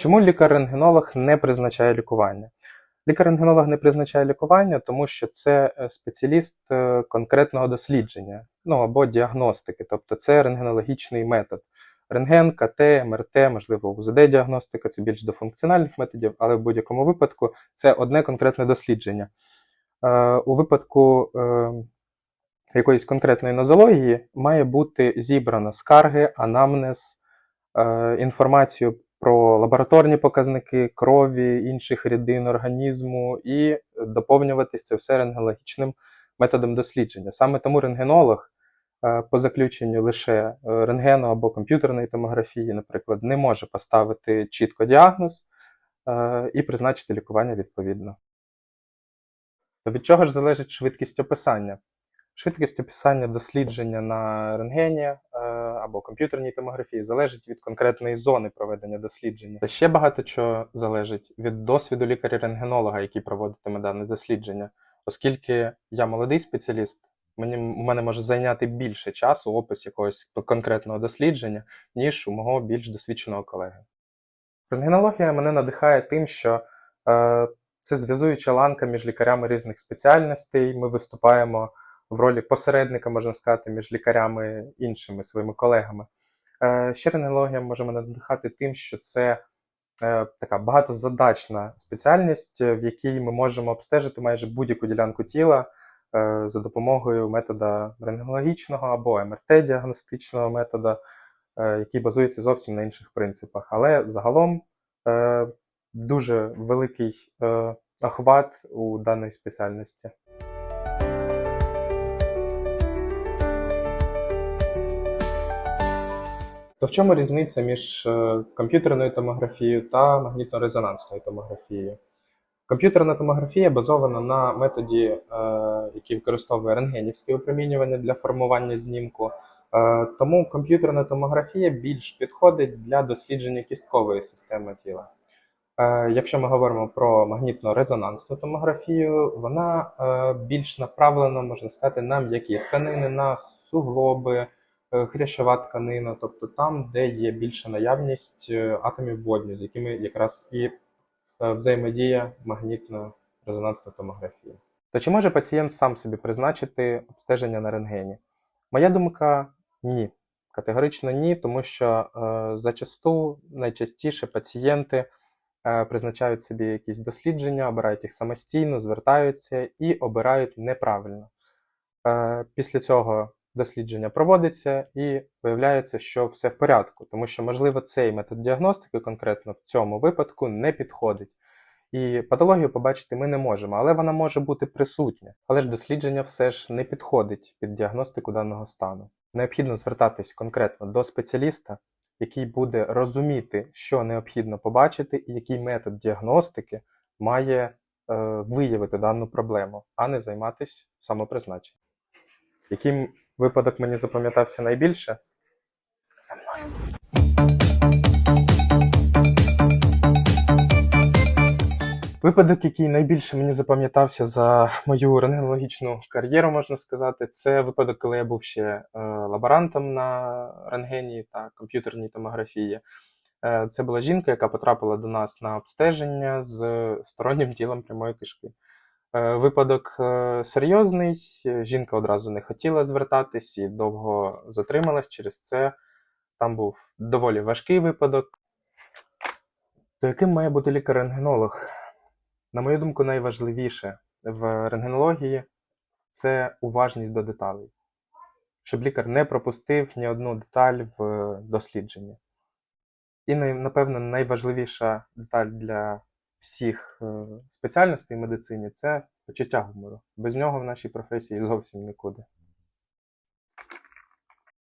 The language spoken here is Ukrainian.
Чому лікар-рентгенолог не призначає лікування? Лікар-рентгенолог не призначає лікування, тому що це е, спеціаліст е, конкретного дослідження, ну або діагностики, тобто це рентгенологічний метод. Рентген, КТ, МРТ, можливо, УЗД-діагностика це більш до функціональних методів, але в будь-якому випадку це одне конкретне дослідження. Е, У випадку е, якоїсь конкретної нозології має бути зібрано скарги, анамнез, е, інформацію про лабораторні показники крові, інших рідин організму і доповнюватись це все рентгенологічним методом дослідження. Саме тому рентгенолог е, по заключенню лише е, рентгену або комп'ютерної томографії, наприклад, не може поставити чітко діагноз е, і призначити лікування відповідно. Від чого ж залежить швидкість описання? Швидкість описання дослідження на рентгені або комп'ютерній томографії залежить від конкретної зони проведення дослідження. Та ще багато чого залежить від досвіду лікаря-рентгенолога, який проводитиме дане дослідження. Оскільки я молодий спеціаліст, мені, мене може зайняти більше часу опис якогось конкретного дослідження, ніж у мого більш досвідченого колеги. Рентгенологія мене надихає тим, що е, це зв'язуюча ланка між лікарями різних спеціальностей. Ми виступаємо в ролі посередника, можна сказати, між лікарями іншими своїми колегами. Е, Ще рентгенологія може мене надихати тим, що це е, така багатозадачна спеціальність, е, в якій ми можемо обстежити майже будь-яку ділянку тіла за допомогою метода рентгенологічного або МРТ-діагностичного метода, який базується зовсім на інших принципах. Але загалом дуже великий охват у даної спеціальності. То в чому різниця між е, комп'ютерною томографією та магнітно-резонансною томографією? Комп'ютерна томографія базована на методі, е, який використовує рентгенівське опромінювання для формування знімку. Е, Тому комп'ютерна томографія більш підходить для дослідження кісткової системи тіла. Якщо ми говоримо про магнітно-резонансну томографію, вона більш направлена, можна сказати, на м'які тканини, на суглоби, хрящова тканина, тобто там, де є більша наявність е, атомів водню, з якими якраз і е, взаємодіє магнітно-резонансна томографія. То чи може пацієнт сам собі призначити обстеження на рентгені? Моя думка ні. Категорично ні, тому що е, зачасту найчастіше пацієнти е, призначають собі якісь дослідження, обирають їх самостійно, звертаються і обирають неправильно. Е, після цього дослідження проводиться і виявляється, що все в порядку, тому що, можливо, цей метод діагностики конкретно в цьому випадку не підходить. І патологію побачити ми не можемо, але вона може бути присутня. Але ж дослідження все ж не підходить під діагностику даного стану. Необхідно звертатись конкретно до спеціаліста, який буде розуміти, що необхідно побачити, і який метод діагностики має е, виявити дану проблему, а не займатися самопризначенням. Який випадок мені запам'ятався найбільше? За мною. Випадок, який найбільше мені запам'ятався за мою рентгенологічну кар'єру, можна сказати, це випадок, коли я був ще е, лаборантом на рентгені та комп'ютерній томографії. Е, це була жінка, яка потрапила до нас на обстеження з стороннім тілом прямої кишки. Е, випадок е, серйозний, жінка одразу не хотіла звертатись і довго затрималась через це. Там був доволі важкий випадок. То яким має бути лікар-рентгенолог? На мою думку, найважливіше в рентгенології це уважність до деталей, щоб лікар не пропустив ні одну деталь в дослідженні. І, напевно, найважливіша деталь для всіх е, спеціальностей в медицині це почуття гумору. Без нього в нашій професії зовсім нікуди.